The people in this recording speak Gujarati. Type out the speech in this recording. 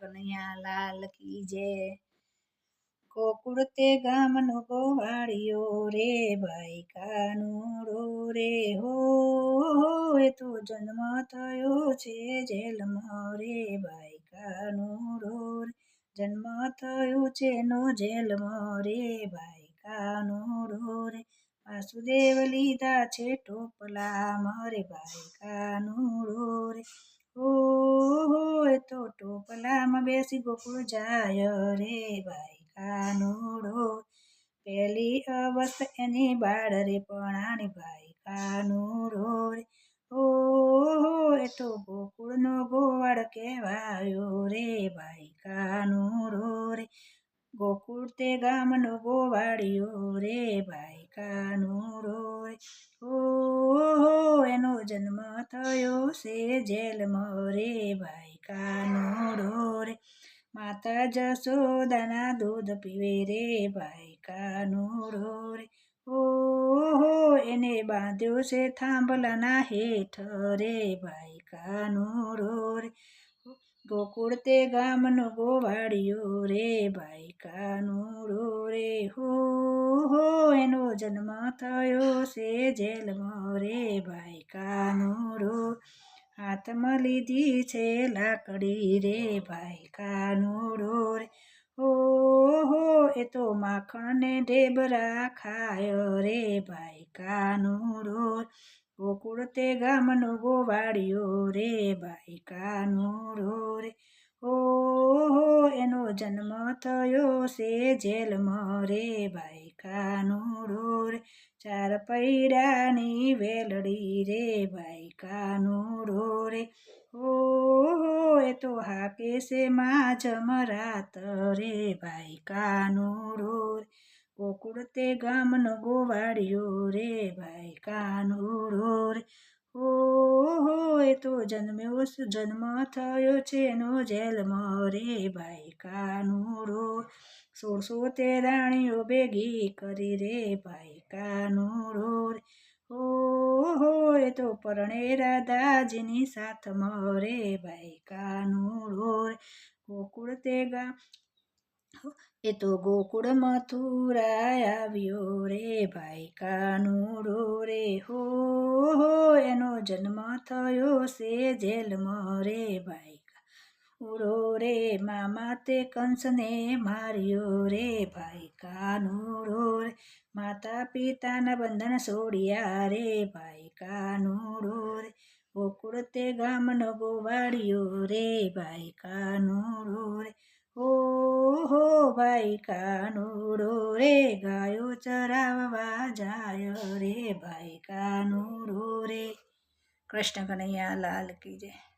કનૈયા લાલ કી જય ગોકુળ તે ગામનો ગોવાળિયો રે ભાઈ કાનુડો રે હો એ તો જન્મ થયો છે જેલમાં રે ભાઈ કાનુડો જન્મ થયો છે નો જેલમાં રે ભાઈ કાનુડો રે. વાસુદેવ લીધા છે ટોપલા મારે ભાઈ કાનુડો રે. ઓ એ તો ટોપલામાં બેસી ગોકુળ જાય રે ભાઈ કાનુડો. પેલી અવસ્થા એની બાળ રે પણાણી ભાઈ કાનુડો રે. ઓ એ તો ગોકુળનો ગોવાળ કહેવાયો રે ભાઈ કાનુડો રે. ગોકુળ તે ગામનો ગોવાળિયો રે ભાઈ કાનુડો રે. ઓ જન્મ થયો છે જેલમાં રે ભાઈ કાનુડો રે. માતા જશોદાના દૂધ પીવે રે ભાઈ કાનુડો રે. ઓ એને બાંધ્યો છે થાંભલાના હેઠ રે ભાઈ કાનુડો રે. ગોકુળ તે ગામનો ગોવાળિયો રે ભાઈ કાનુડો રે. હો હો એનો જન્મ થયો છે જેલમાં રે ભાઈ કાનુડો હાથમાં લીધી છે લાકડી રે ભાઈ કાનુડો રે. ઓ એ તો માખણને ઢેબરા ખાયો રે ભાઈ કાનુડો ગોકુળ તે ગામનો ગોવાળિયો રે ભાઈ કાનુડો રે. ઓ એનો જન્મ થયો છે જેલમાં રે ભાઈ કાનુડો રે ચાર પૈડાની વેલડી રે ભાઈ કાનુડો રે ઓ એ તો હાકે છે માં જમરાત રે ભાઈ કાનુડો રે ગોકુળ તે ગામનો ગોવાળિયો રે ભાઈ કાનુડો રે ઓ એ તો જન્મ્યો જન્મ થયો છે. એનો જેલમાં રે ભાઈ કાનુડો સોળસો તેરાણીઓ ભેગી કરી રે ભાઈ કાનુડો ઓહો એ તો પરણે રાધાજીની સાથમાં રે ભાઈ કાનુડો ગોકુળ તે ગા એ તો ગોકુળ મથુરા આવ્યો રે ભાઈ કાનુડો રે હો એનો જન્મ થયો છે જેલમાં રે ભાઈ ઉડો રે મામા તે કંસને માર્યો રે ભાઈ કાનુડો રે માતા પિતાના બંધન છોડ્યા રે ભાઈ કાનુડો રે ગોકુળ તે ગામનો ગોવાળિયો રે ભાઈ કાનુડો હો ભાઈ કાનુડો રે, ગાયો ચરાવવા જાય રે, ભાઈ કાનુડો રે. કૃષ્ણ કનૈયા, લાલ કી જય.